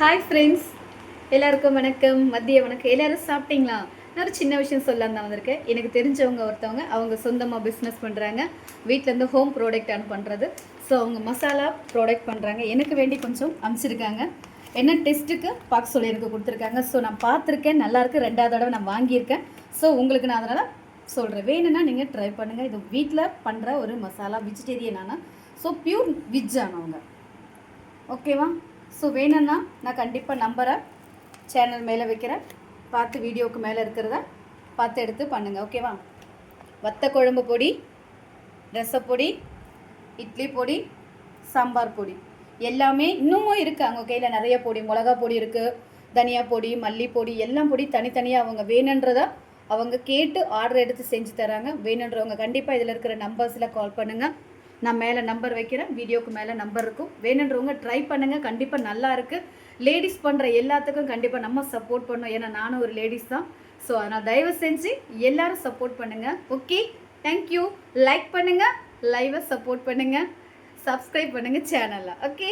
Hi friends எல்லாருக்கும் வணக்கம். மதிய வணக்கம். எல்லாரும் சாப்பிட்டீங்களா? நான் ஒரு சின்ன விஷயம் சொல்ல தான் வந்திருக்கேன். எனக்கு தெரிஞ்சவங்க ஒருத்தவங்க அவங்க சொந்தமாக பிஸ்னஸ் பண்ணுறாங்க வீட்டிலேருந்து ஹோம் ப்ராடக்ட் ஆன் பண்ணுறது ஸோ அவங்க மசாலா ப்ராடக்ட் பண்ணுறாங்க எனக்கு வேண்டி கொஞ்சம் அனுப்பிச்சிருக்காங்க. என்ன டெஸ்ட்டுக்கு பார்க்க சொல்லி எனக்கு கொடுத்துருக்காங்க. ஸோ நான் பார்த்துருக்கேன். நல்லாயிருக்கு ரெண்டாவது தடவை நான் வாங்கியிருக்கேன். ஸோ உங்களுக்கு நான் அதனால் சொல்கிறேன் வேணும்னா நீங்கள் ட்ரை பண்ணுங்கள் இது வீட்டில் பண்ணுற ஒரு மசாலா வெஜிடேரியனான ஸோ பியூர் விஜ் ஆனவங்க. ஓகேவா ஸோ வேணும்னா நான் கண்டிப்பாக நம்பரை சேனல் மேலே வைக்கிறேன். பார்த்து வீடியோவுக்கு மேலே இருக்கிறத பார்த்து எடுத்து பண்ணுங்கள் ஓகேவா வத்த குழம்பு பொடி ரசப்பொடி இட்லி பொடி சாம்பார் பொடி. எல்லாமே இன்னமும் இருக்குது அவங்க கையில் நிறைய பொடி மிளகா பொடி இருக்குது தனியா பொடி மல்லி பொடி எல்லாம் பொடி தனித்தனியாக அவங்க வேணுன்றத அவங்க கேட்டு ஆர்டர் எடுத்து செஞ்சு தராங்க. வேணுன்றவங்க கண்டிப்பாக இதில் இருக்கிற நம்பர்ஸில் கால் பண்ணுங்கள் நான் மேலே நம்பர் வைக்கிறேன். வீடியோக்கு மேலே நம்பர் இருக்கும். வேணுன்றவங்க ட்ரை பண்ணுங்கள் கண்டிப்பாக நல்லா இருக்குது லேடிஸ் பண்ணுற எல்லாத்துக்கும் கண்டிப்பாக நம்ம சப்போர்ட் பண்ணோம். ஏன்னா நானும் ஒரு லேடிஸ் தான். ஸோ அதனால் தயவு செஞ்சு எல்லாரும் சப்போர்ட் பண்ணுங்கள் ஓகே தேங்க்யூ லைக் பண்ணுங்கள் லைவை சப்போர்ட் பண்ணுங்கள் சப்ஸ்கிரைப் பண்ணுங்கள் சேனலில் ஓகே